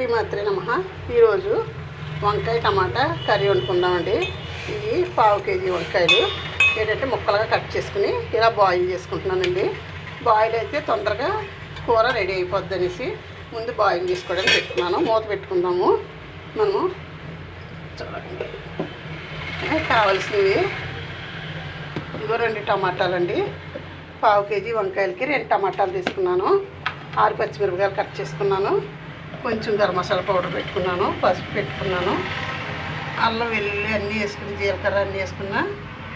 శ్రీమాత్రే నమ. ఈరోజు వంకాయ టమాటా కర్రీ వండుకుందామండి. ఇవి పావు కేజీ వంకాయలు. ఏంటంటే ముక్కలుగా కట్ చేసుకుని ఇలా బాయిల్ చేసుకుంటున్నానండి. బాయిల్ అయితే తొందరగా కూర రెడీ అయిపోద్ది అనేసి ముందు బాయిల్ చేసుకోవడానికి పెట్టుకున్నాను. మూత పెట్టుకుందాము. మనము చూడండి. కావాల్సినవి. ఇదిగో రెండు టమాటాలండి. పావు కేజీ వంకాయలకి రెండు టమాటాలు తీసుకున్నాను. ఆరు పచ్చిమిరపకాయలు కట్ చేసుకున్నాను. కొంచెం గరం మసాలా పౌడర్ పెట్టుకున్నాను పసుపు పెట్టుకున్నాను. అల్లం వెల్లుల్లి అన్నీ వేసుకుని జీలకర్ర అన్నీ వేసుకున్న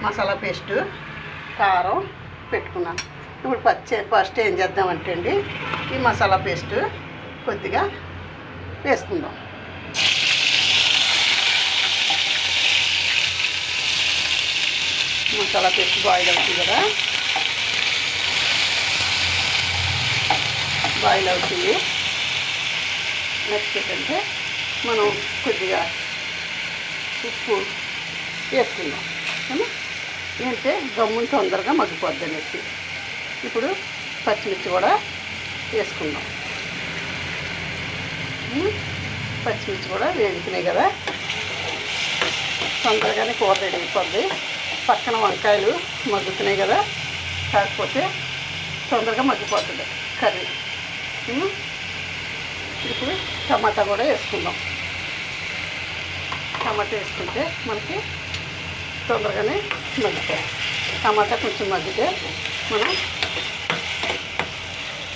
మసాలా పేస్ట్ కారం పెట్టుకున్నాను. ఇప్పుడు పచ్చి ఫస్ట్ ఏం చేద్దామంటే అండి ఈ మసాలా పేస్ట్ కొద్దిగా వేసుకుందాం. మసాలా పేస్ట్ బాయిల్ అవుతుంది కదా. బాయిల్ అవుతుంది. నెక్స్ట్ మనం కొద్దిగా ఉప్పు వేసుకుందాం. ఏంటంటే గమ్ముని తొందరగా మగ్గిపోద్ది అనేసి. ఇప్పుడు పచ్చిమిర్చి కూడా వేసుకుందాం. పచ్చిమిర్చి కూడా వేగుతున్నాయి కదా. తొందరగానే కూర రెడీ అయిపోద్ది. పక్కన వంకాయలు మగ్గుతున్నాయి కదా. కాకపోతే తొందరగా మగ్గిపోతుంది కర్రీ. ఇప్పుడు టమాటా కూడా వేసుకుందాం. టమాటా వేసుకుంటే మనకి తొందరగానే మగ్గుతాయి. టమాటా కొంచెం మగ్గితే మనం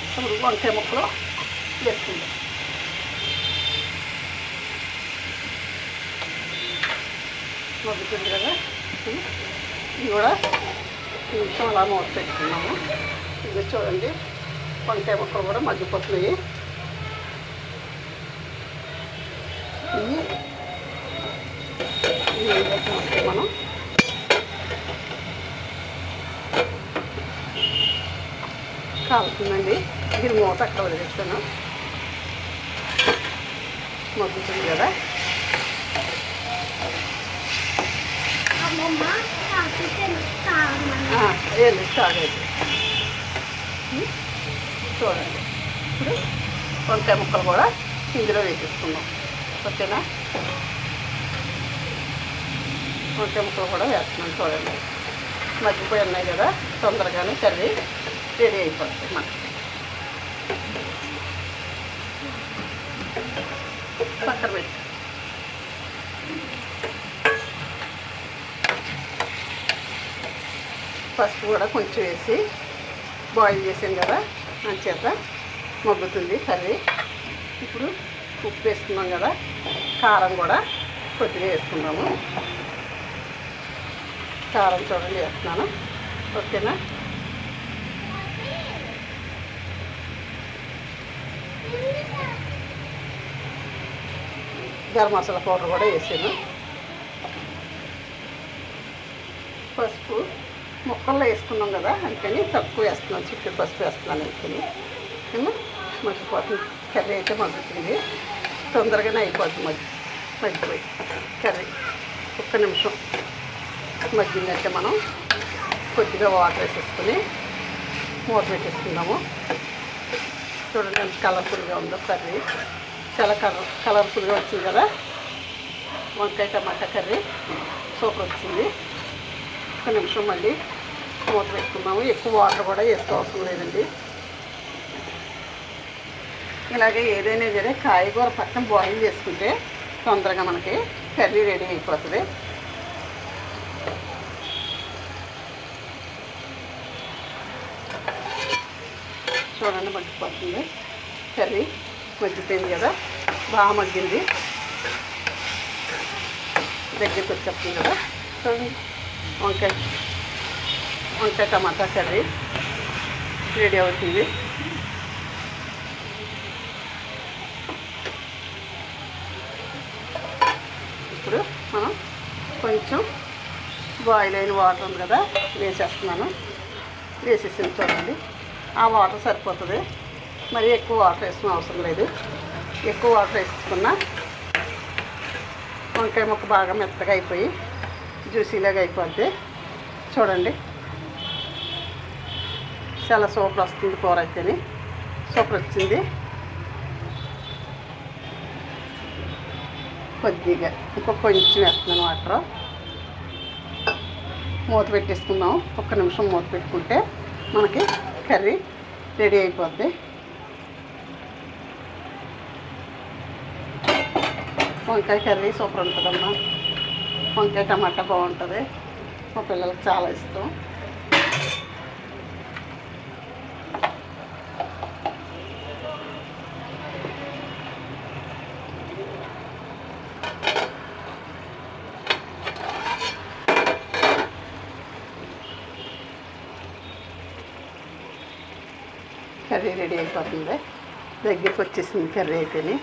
ఇప్పుడు వంకాయ ముక్కలు వేసుకుందాం. మగ్గుతుంది కదా? ఇది కూడా కొంచెం అలా మూత పెట్టుకున్నాము. ఇది చూడండి వంకాయ ముక్కలు కూడా మగ్గిపోతున్నాయి. ఇవి మనం కాలుతుందండి. దీని మూత అక్కడ వదిలేస్తాను. మగ్గుతుంది కదా. ఏది స్టాగైతే చూడండి. ఇప్పుడు వంకాయ ముక్కలు కూడా ఇందులో వేసేసుకుందాం. ఓకేనా? వంకాయ ముక్కలు కూడా వేస్తున్నాం చూడండి. మగ్గిపోయి ఉన్నాయి కదా తొందరగానే కర్రీ రెడీ అయిపోతుంది మనకి. పక్కన పెట్టి. పసుపు కూడా కొంచెం వేసి బాయిల్ చేసాం కదా చేత మగ్గుతుంది కర్రీ. ఇప్పుడు ఉప్పు వేసుకున్నాం కదా కారం కూడా కొద్దిగా వేసుకున్నాము కారం చూడండి వేస్తున్నాను. ఓకేనా? గరం మసాలా పౌడర్ కూడా వేసాను. పసుపు ముక్కల్లో వేసుకున్నాం కదా అందుకని తక్కువ వేస్తున్నాం చిక్కుడు పసుపు వేస్తున్నాను అందుకని. ఏమో కర్రీ అయితే మగ్గుతుంది. తొందరగానే అయిపోతుంది మగ్గి. మగ్గిపోయి. కర్రీ. ఒక్క నిమిషం. మగ్గిందంటే మనం కొద్దిగా వాటర్ వేసేసుకుని మూత పెట్టేసుకుందాము. చూడండి ఎంత కలర్ఫుల్గా ఉందో కర్రీ. చాలా కలర్ కలర్ఫుల్గా వచ్చింది కదా? వంకాయ టమాటా కర్రీ. సూపర్ వచ్చింది. ఒక నిమిషం మళ్ళీ మూత పెట్టుకున్నాము ఎక్కువ వాటర్ కూడా వేసుకోవాల్సిన లేదండి. ఇలాగే ఏదైనా సరే కాయగూర పక్కన బాయిల్ చేసుకుంటే తొందరగా మనకి కర్రీ రెడీ అయిపోతుంది. చూడండి మగ్గిపోతుంది. కర్రీ మగ్గిపోయింది కదా బాగా మగ్గింది. దగ్గరికి వచ్చేస్తుంది కదా. వంకాయ వంకాయ టమాటా కర్రీ రెడీ అవుతుంది. ఇప్పుడు మనం కొంచెం బాయిల్ అయిన వాటర్ ఉంది కదా వేసేస్తున్నాను. వేసేసింది చూడండి. ఆ వాటర్ సరిపోతుంది. మరి ఎక్కువ వాటర్ వేసిన అవసరం లేదు. ఎక్కువ వాటర్ వేసుకున్నా వంకాయ ముక్క బాగా మెత్తగా అయిపోయి జ్యూసీలాగా అయిపోద్ది. చూడండి. చాలా సూపర్ వస్తుంది కూర అయితేని. సూపర్ వచ్చింది. కొద్దిగా ఇంకొక కొంచెం వేస్తున్నాను వాటర్. మూత పెట్టేసుకుందాం. ఒక్క నిమిషం మూత పెట్టుకుంటే మనకి కర్రీ రెడీ అయిపోద్ది. వంకాయ కర్రీ సూపర్ ఉంటుందమ్మా. వంకాయ టమాటా బాగుంటుంది. మా పిల్లలకి చాలా ఇష్టం. కర్రీ రెడీ అయిపోతుంది దగ్గరికి వచ్చేసింది కర్రీ అయితేనే.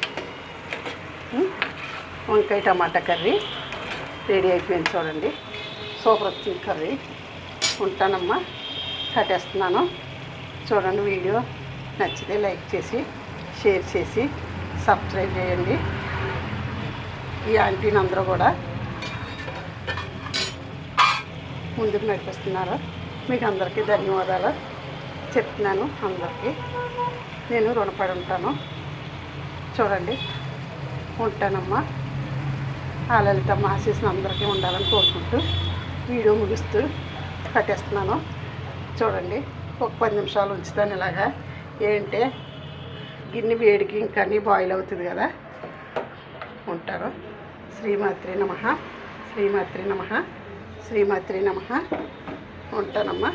వంకాయ టమాటా కర్రీ రెడీ అయిపోయింది చూడండి. సూపర్ వచ్చింది కర్రీ. ఉంటానమ్మా. కట్టేస్తున్నాను. చూడండి వీడియో నచ్చితే లైక్ చేసి షేర్ చేసి సబ్స్క్రైబ్ చేయండి. ఈ ఆంటీని అందరూ కూడా ముందుకు నడిపిస్తున్నారు. మీకు అందరికీ ధన్యవాదాలు. చెప్తున్నాను అందరికీ. నేను రుణపడి ఉంటాను. చూడండి ఉంటానమ్మా. ఆ లలితమ్మ ఆశీస్సులు అందరికీ ఉండాలని కోరుకుంటూ వీడియో ముగిస్తూ కట్టేస్తున్నాను. చూడండి ఒక పది నిమిషాలు ఉంచుతాను ఇలాగా. ఏంటే గిన్నె వేడికి ఇంకా బాయిల్ అవుతుంది కదా. ఉంటారు శ్రీమాత్రి నమ. శ్రీమాత్రి నమ. శ్రీమాత్రి నమ. ఉంటానమ్మా.